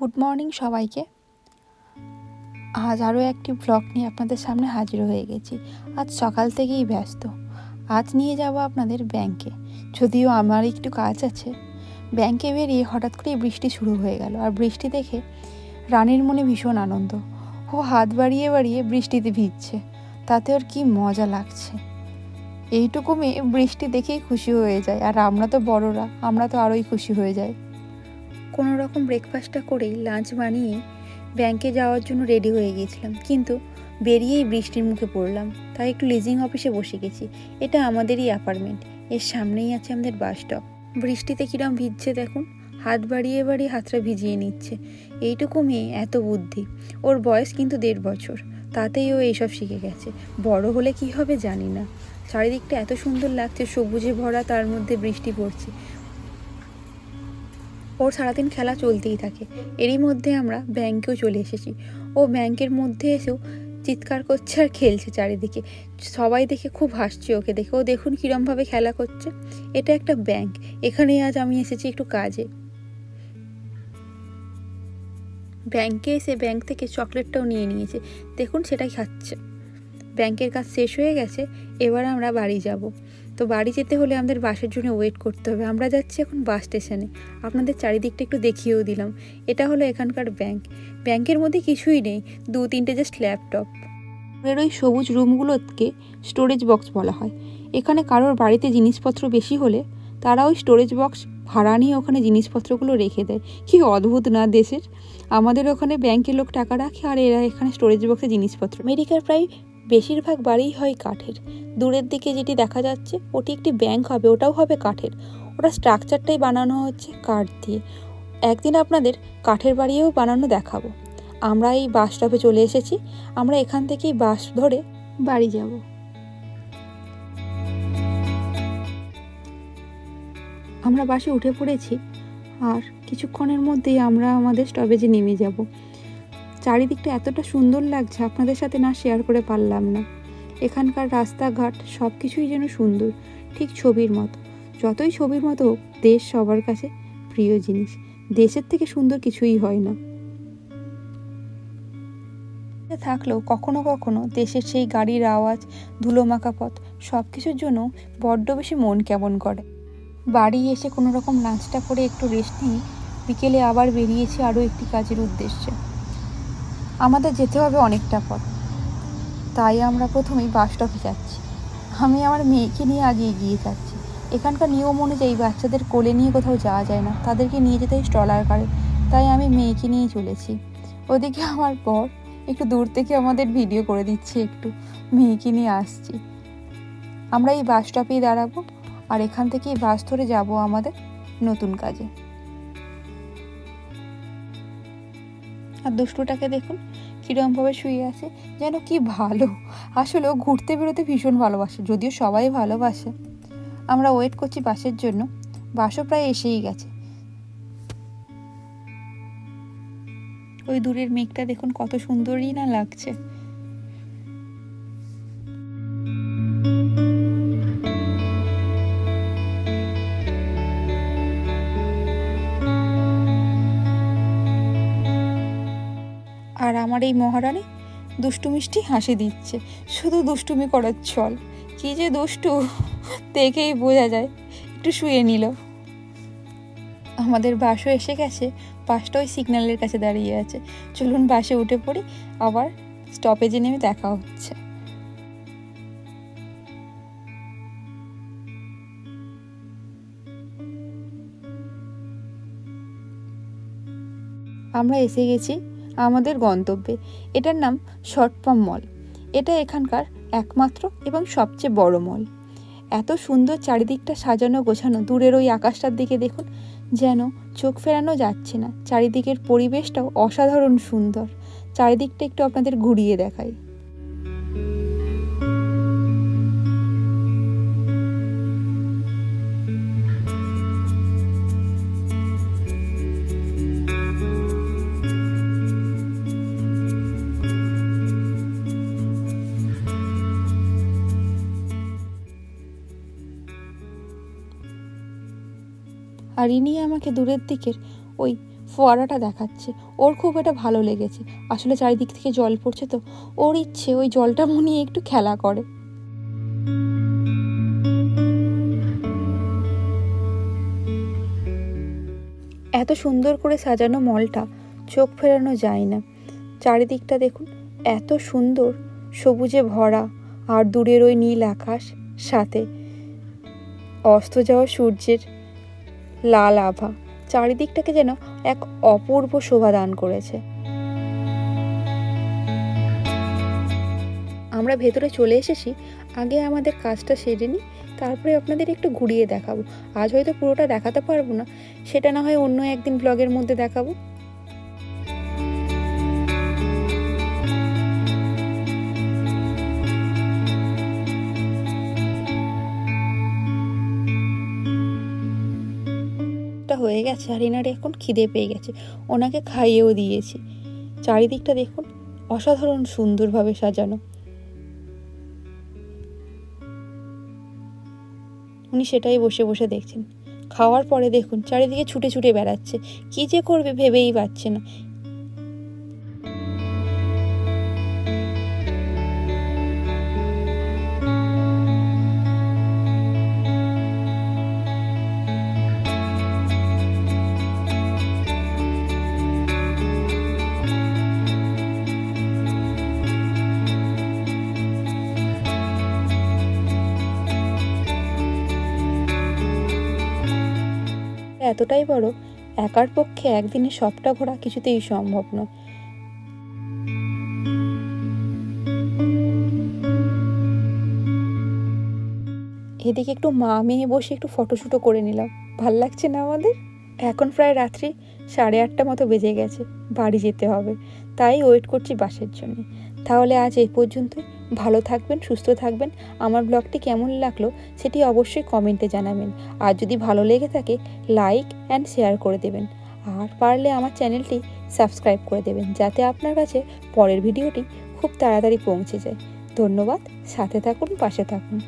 Good morning সবাইকে। আজ আরও একটি ব্লগ নিয়ে আপনাদের সামনে হাজির হয়ে গেছি। আজ সকাল থেকেই ব্যস্ত। আজ নিয়ে যাব আপনাদের ব্যাংকে যদিও আমার একটু কাজ আছে। ব্যাংকে বেরিয়ে হঠাৎ করেই বৃষ্টি শুরু হয়ে গেল। আর বৃষ্টি দেখে রানীর মনে ভীষণ আনন্দ। ও হাত বাড়িয়ে বাড়িয়ে বৃষ্টিতে ভিজছে। তাতে ওর কি মজা লাগছে। এইটুকু মেয়ে বৃষ্টি দেখেই খুশি হয়ে যায়। আর আমরা তো বড়রা, আমরা তো আরোই খুশি হয়ে যাই। কোনো রকম ব্রেকফাস্টটা করেই লাঞ্চ বানিয়ে ব্যাংকে যাওয়ার জন্য রেডি হয়ে গিয়েছিলাম। কিন্তু বেরিয়েই বৃষ্টির মুখে পড়লাম। তাই একটু লিজিং অফিসে বসে গেছি। এটা আমাদেরই অ্যাপার্টমেন্ট এর সামনেই আছে আমাদের বাস স্টপ বৃষ্টিতে কিরম ভিজছে দেখুন। হাত বাড়িয়ে বাড়িয়ে হাতটা ভিজিয়ে নিচ্ছে। এইটুকু মেয়ে, এত বুদ্ধি। ওর বয়স কিন্তু দেড় বছর। তাতেই ও এইসব শিখে গেছে। বড় হলে কি হবে জানি না। চারিদিকটা এত সুন্দর লাগছে, সবুজে ভরা তার মধ্যে বৃষ্টি পড়ছে। ওর সারাদিন খেলা চলতেই থাকে। এরই মধ্যে আমরা ব্যাংকেও চলে এসেছি। ও ব্যাংকের মধ্যে এসেও চিৎকার করছে আর খেলছে চারিদিকে। সবাই দেখে খুব হাসছে ওকে দেখে। ও দেখুন কীরমভাবে খেলা করছে। এটা একটা ব্যাংক। এখানে আজ আমি এসেছি একটু কাজে। ব্যাংকে এসে ব্যাংক থেকে চকলেটটাও নিয়ে নিয়েছে। দেখুন সেটাই খাচ্ছে। ব্যাংকের কাজ শেষ হয়ে গেছে। এবার আমরা বাড়ি যাব। তো বাড়ি যেতে হলে আমাদের বাসের জন্য ওয়েট করতে হবে। আমরা যাচ্ছি এখন বাস স্টেশনে আপনাদের চারিদিকটা একটু দেখিয়েও দিলাম। এটা হলো এখানকার ব্যাংক ব্যাংকের মধ্যে কিছুই নেই। দু তিনটে জাস্ট ল্যাপটপ এর ওই সবুজ রুমগুলোকে স্টোরেজ বক্স বলা হয়। এখানে কারোর বাড়িতে জিনিসপত্র বেশি হলে তারা ওই স্টোরেজ বক্স ভাড়া নিয়ে ওখানে জিনিসপত্রগুলো রেখে দেয়। কি অদ্ভুত না দেশের? আমাদের ওখানে ব্যাংকের লোক টাকা রাখে আর এরা এখানে স্টোরেজ বক্সে জিনিসপত্র। আমেরিকার প্রায় বেশিরভাগ বাড়িই হয় কাঠের। দূরের দিকে যেটি দেখা যাচ্ছে, ওটি একটি ব্যাংক হবে, ওটাও হবে কাঠের। ওটা স্ট্রাকচারটাই বানানো হচ্ছে কাঠ দিয়ে। একদিন আপনাদের কাঠের বাড়িও বানানো দেখাবো। আমরা এই বাস স্টপে চলে এসেছি, আমরা এখান থেকেই বাস ধরে বাড়ি যাব। আমরা বাসে উঠে পড়েছি, আর কিছুক্ষণের মধ্যেই আমরা আমাদের স্টপেজে নেমে যাব। চারিদিকটা এতটা সুন্দর লাগছে, আপনাদের সাথে না শেয়ার করে পারলাম না। এখানকার রাস্তাঘাট সব কিছুই যেন সুন্দর, ঠিক ছবির মতো। যতই ছবির মতো হোক, দেশ সবার কাছে প্রিয় জিনিস। দেশের থেকে সুন্দর কিছুই হয় না। থাকলেও কখনো কখনো দেশের সেই গাড়ির আওয়াজ, ধুলোমাখা পথ সব কিছুর জন্য বড্ড বেশি মন কেমন করে। বাড়ি এসে কোনো রকম লাঞ্চটা করে একটু রেস্ট নিয়ে, বিকেলে আবার বেরিয়েছি আরও একটি কাজের উদ্দেশ্যে। আমাদের যেতে হবে অনেকটা পথ। তাই আমরা প্রথমেই বাস স্টপে যাচ্ছি। আমি আমার মেয়েকে নিয়ে আগে এগিয়ে যাচ্ছি। এখানকার নিয়ম অনুযায়ী বাচ্চাদের কোলে নিয়ে কোথাও যাওয়া যায় না। তাদেরকে নিয়ে যেতে স্টলার কারে তাই আমি মেয়েকে নিয়ে চলেছি। ওদিকে আমার পর একটু দূর থেকে আমাদের ভিডিও করে দিচ্ছে একটু। মেয়েকে নিয়ে আসছি। আমরা এই বাস স্টপেই দাঁড়াবো আর এখান থেকেই বাস ধরে যাব আমাদের নতুন কাজে। আর দুষ্টুটাকে দেখুন। কীরকমভাবে শুয়ে আছে, যেন কি ভালো। আসলে ঘুরতে বেরোতে ভীষণ ভালোবাসে, যদিও সবাই ভালোবাসে। আমরা ওয়েট করছি বাসের জন্য, বাসও প্রায় এসেই গেছে। ওই দূরের মেঘটা দেখুন কত সুন্দরই না লাগছে। এই মহারানী? দুষ্টু মিষ্টি হাসি দিচ্ছে। শুধু দুষ্টুমি করার ছল। কি যে দুষ্টু, দেখেই বোঝা যায়। একটু শুয়ে নিল। আমাদের বাসও এসে গেছে। বাসটা ওই সিগন্যালের কাছে দাঁড়িয়ে আছে। চলুন বাসে উঠে পড়ি। আবার স্টপেজে নেমে দেখা হচ্ছে। আমরা এসে গেছি আমাদের গন্তব্যে। এটার নাম শর্টপাম মল। এটা এখানকার একমাত্র এবং সবচেয়ে বড় মল। এত সুন্দর চারিদিকটা সাজানো গোছানো দূরের ওই আকাশটার দিকে দেখুন, যেন চোখ ফেরানো যাচ্ছে না। চারিদিকের পরিবেশটাও অসাধারণ সুন্দর। চারিদিকটা একটু আপনাদের ঘুরিয়ে দেখাই। আর ইনি আমাকে দূরের দিকের ওই ফোয়ারাটা দেখাচ্ছে। ওর খুব এটা ভালো লেগেছে। আসলে চারিদিক থেকে জল পড়ছে তো। ওর ইচ্ছে ওই জলটা নিয়ে একটু খেলা করে। এত সুন্দর করে সাজানো মলটা চোখ ফেরানো যায় না। চারিদিকটা দেখুন, এত সুন্দর। সবুজে ভরা আর দূরের ওই নীল আকাশ সাথে অস্ত যাওয়া সূর্যের লাল আভা। চারিদিকটাকে যেন এক অপূর্ব শোভা দান করেছে। আমরা ভেতরে চলে এসেছি। আগে আমাদের কাজটা সেরে নিই, তারপরে আপনাদের একটু ঘুরিয়ে দেখাবো। আজ হয়তো পুরোটা দেখাতে পারব না, সেটা না হয় অন্য একদিন ব্লগের মধ্যে দেখাবো। হয়ে গেছে আর এনারে এখন খিদে পেয়ে গেছে। ওনাকে খাইয়েও দিয়েছি। চারিদিকটা দেখুন অসাধারণ সুন্দরভাবে সাজানো। উনি সেটাই বসে বসে দেখছেন। খাওয়ার পরে দেখুন চারিদিকে ছুটে ছুটে বেড়াচ্ছে। কি যে করবে ভেবেই পাচ্ছে না। এতটাই বড়, একার পক্ষে একদিনে সবটা ঘোরা কিছুতেই সম্ভব নয়। এদিকে একটু মা মেয়ে বসে একটু ফটোশ্যুটও করে নিলাম। ভালো লাগছে না আমাদের? এখন প্রায় রাত্রি, সাড়ে আটটা মতো বেজে গেছে, বাড়ি যেতে হবে। তাই ওয়েট করছি বাসের জন্য। তাহলে আজ এই পর্যন্তই। ভালো থাকবেন, সুস্থ থাকবেন। আমার ব্লগটি কেমন লাগল সেটি অবশ্যই কমেন্টে জানাবেন। আর যদি ভালো লেগে থাকে, লাইক অ্যান্ড শেয়ার করে দেবেন। আর পারলে আমার চ্যানেলটি সাবস্ক্রাইব করে দেবেন, যাতে আপনার কাছে পরের ভিডিওটি খুব তাড়াতাড়ি পৌঁছে যায়। ধন্যবাদ, সাথে থাকুন, পাশে থাকুন।